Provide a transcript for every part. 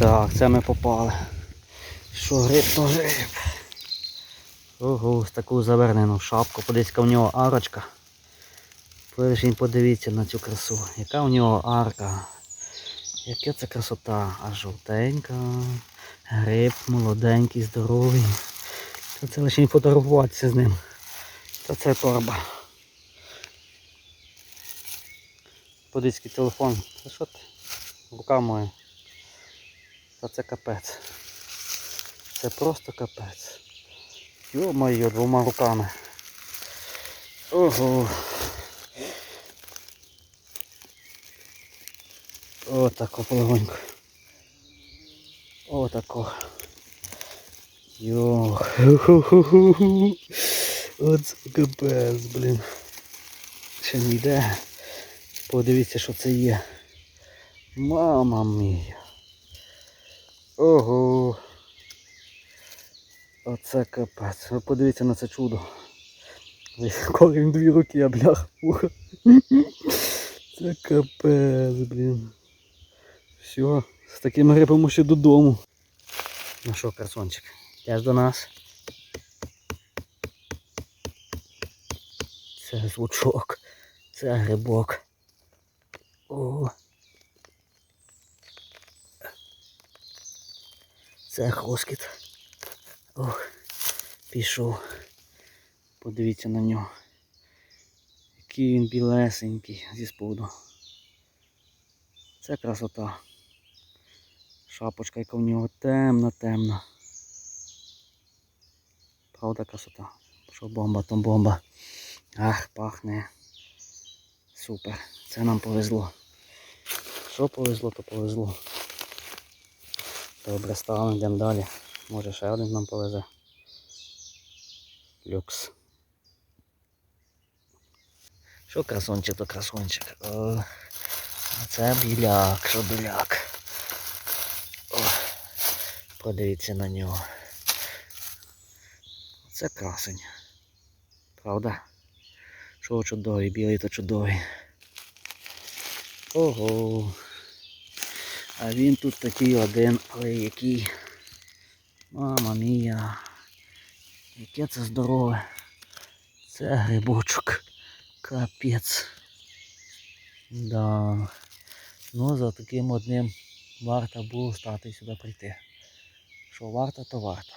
Так, це ми попали. Що гриб, то гриб. Ого, таку завернену шапку. Подивіться, в нього арочка. Лишень подивіться на цю красу. Яка у нього арка. Яка це красота. А жовтенька. Гриб молоденький, здоровий. Та це лише фотографуватися з ним. Та це торба. Подивіться телефон. Та що ти? Рука моя. Та це капець. Це просто капець. Йо-моє, двома руками. Ого. Отако полегонько. Отако. Йо. Оце капець, блін. Ще не йде. Подивіться, що це є. Мама мія. Ого. Оце капець. Ви подивіться на це чудо. Коли він дві руки, а блях. Уха. Це капець, блін. Все, з таким грибом ще додому. Ну що, красончик, йдеш до нас? Це звучок, це грибок. О. Це хроскіт. Ох, пішов. Подивіться на нього. Який він білесенький зі споду. Це красота. Шапочка, яка в нього темна, темна. Правда красота. Що бомба, то бомба. Ах, пахне. Супер. Це нам повезло. Що повезло, то повезло. Добре, ставимо, йдемо далі. Може ще один нам повезе. Люкс. Що красончик, то красончик. О, а це біляк, що біляк. О, подивіться на нього. Це красень. Правда? Що чудовий, білий то чудовий. Ого. А він тут такий один, але який. Мама мія. Яке це здорове. Це грибочок. Капець. Да. Ну за таким одним варто було стати сюди прийти. Що варто, то варто.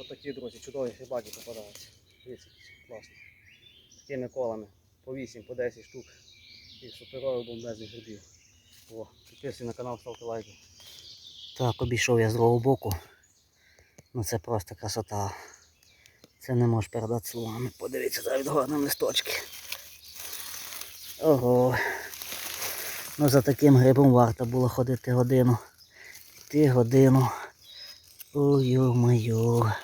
Ось такі, друзі, чудові грибаки попадаються. Дивіться, класно. Такими колами. По 8, по 10 штук. І суперових бомбезних грибів. О, підписуй на канал, ставте лайки. Так, обійшов я з другого боку. Ну це просто красота. Це не можеш передати словами. Подивіться, зараз відгорно листочки. Ого. Ну за таким грибом варто було ходити годину. Йти годину. Ой моє.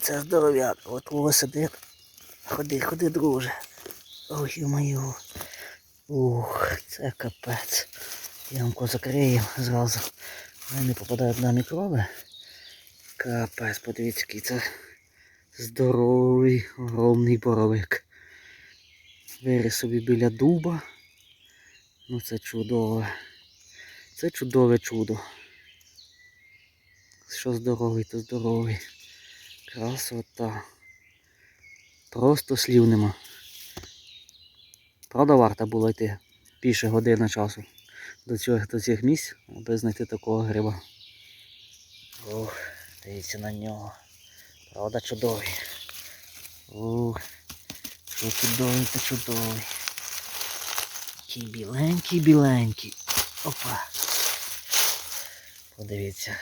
Це здоров'як. От ось сидить. Ходи, ходи, друже. Ой моє. Ух, це капець. Ямку закриємо зразу. Вони попадають на мікроби. Капець, подивіться, який це здоровий, огромний боровик. Виріс собі біля дуба. Ну це чудове. Це чудове чудо. Що здоровий, то здоровий. Красота. Просто слів нема. Правда, варто було йти більше години часу до цих, до цих місць, аби знайти такого гриба. Ох, дивіться на нього. Правда чудовий. Ух, що чудовий, то чудовий. Такий біленький, біленький. Опа. Подивіться.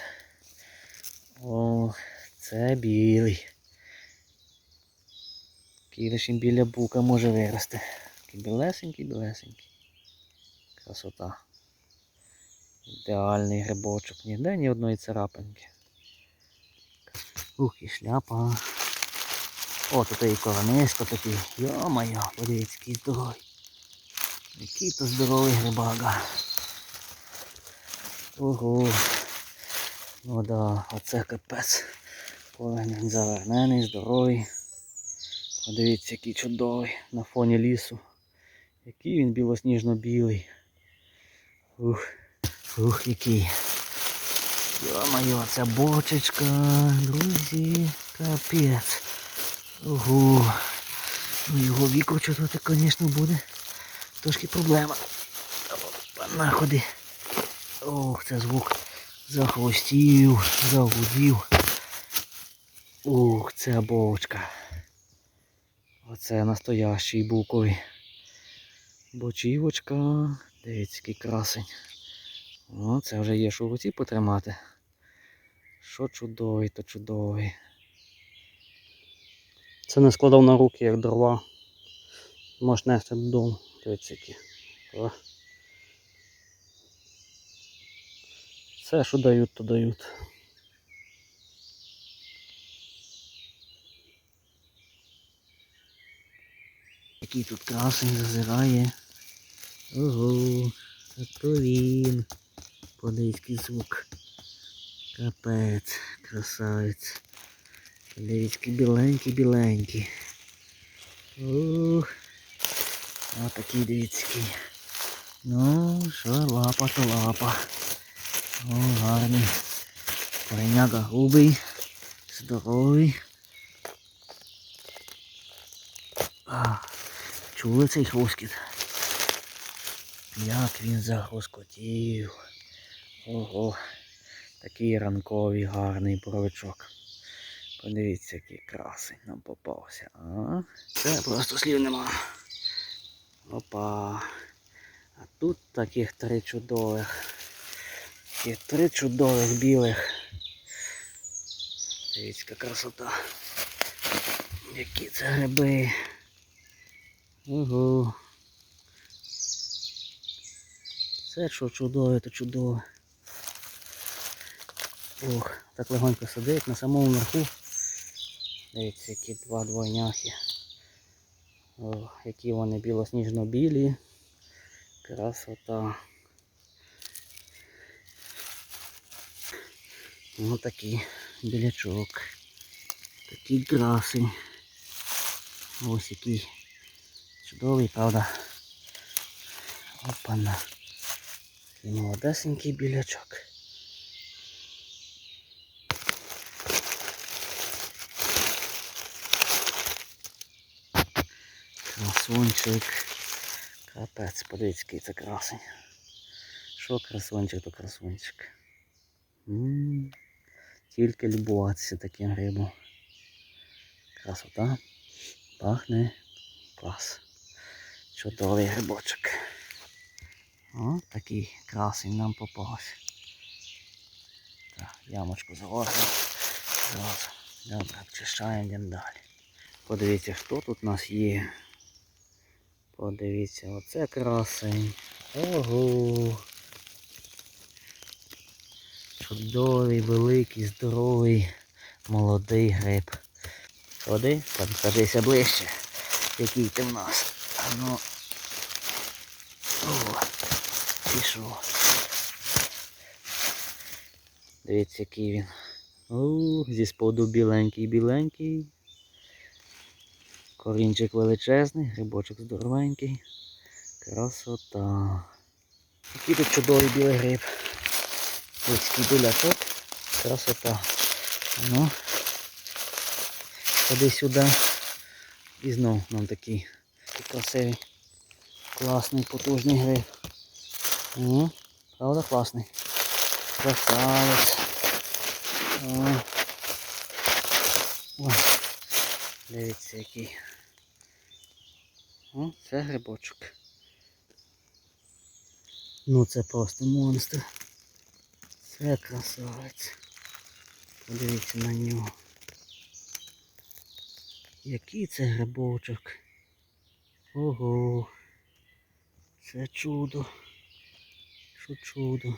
О, це білий. Такий біля бука може вирости. Білесенький, білесенький. Красота. Ідеальний грибочок. Ніде ні одної царапинки. Ух, і шляпа. О, тут і коронисько такий. Йо-моє, подивіться, який здоровий. Який то здоровий грибага. Ого. Ну да, оце капець. Корень завернений, здоровий. Подивіться, який чудовий на фоні лісу. Який він білосніжно-білий. Ух. Ух, який. Йо-моє, ця бочечка, друзі, капець. Ого. Ну його викручувати, звісно, буде. Трошки проблема. Находи. Ох, це звук захвостів, загудів. Ух, це бочка. Оце настоящий буковий. Бочівочка. Дивіться, який красень. О, це вже є, що в руці потримати. Що чудовий, то чудовий. Це не складав на руки, як дрова. Можеш нести додому. Дивіться які. Все, що дають, то дають. Який тут красень зазирає. Ого, то він. Подивіться звук. Капець, красавець. Подивіться, біленький, біленький. Ух. Отакий, дивіться, який. Ну, що лапа, то лапа. О, гарний. Пареняга грубий, здоровий. А, чули цей хрускіт? Як він загрускотів. Ого, такий ранковий гарний боровичок. Подивіться, який красень нам попався. А? Це просто слів нема. Опа. А тут таких три чудових. Таких три чудових білих. Дивіться, яка красота. Які це гриби. Ого. Це що чудове, то чудове. Ох, так легонько сидить на самому верху. Дивіться, які два двойняхи. О, які вони білосніжно-білі. Красота. Ось такий білячок. Такий красень. Ось який чудовий, правда. Опана. Молодесенький білячок. Красунчик. Капець, подивіться, який це красень. Що красунчик, то красунчик. Тільки любуватися таким грибом. Красота. Пахне клас. Чудовий грибочок. О, такий красень нам попався. Так, ямочку. Зразу. Добре, обчищаємо, йдемо далі. Подивіться, хто тут у нас є. Подивіться, оце красень. Ого. Чудовий, великий, здоровий, молодий гриб. Ходи, садися ближче. Який ти в нас? А ну. О, пішов. Дивіться, який він. О, зі споду біленький, біленький. Корінчик величезний, грибочок здоровенький. Красота. Який тут чудовий білий гриб. Такий білячок. Красота. Ну, ходи сюди. І знов нам такий красивий, класний, потужний гриб. Ну, правда класний. Красавець. О. Дивіться який. О, це грибочок. Ну це просто монстр. Це красавець. Подивіться на нього. Який це грибочок. Ого. Це чудо. Що чудо.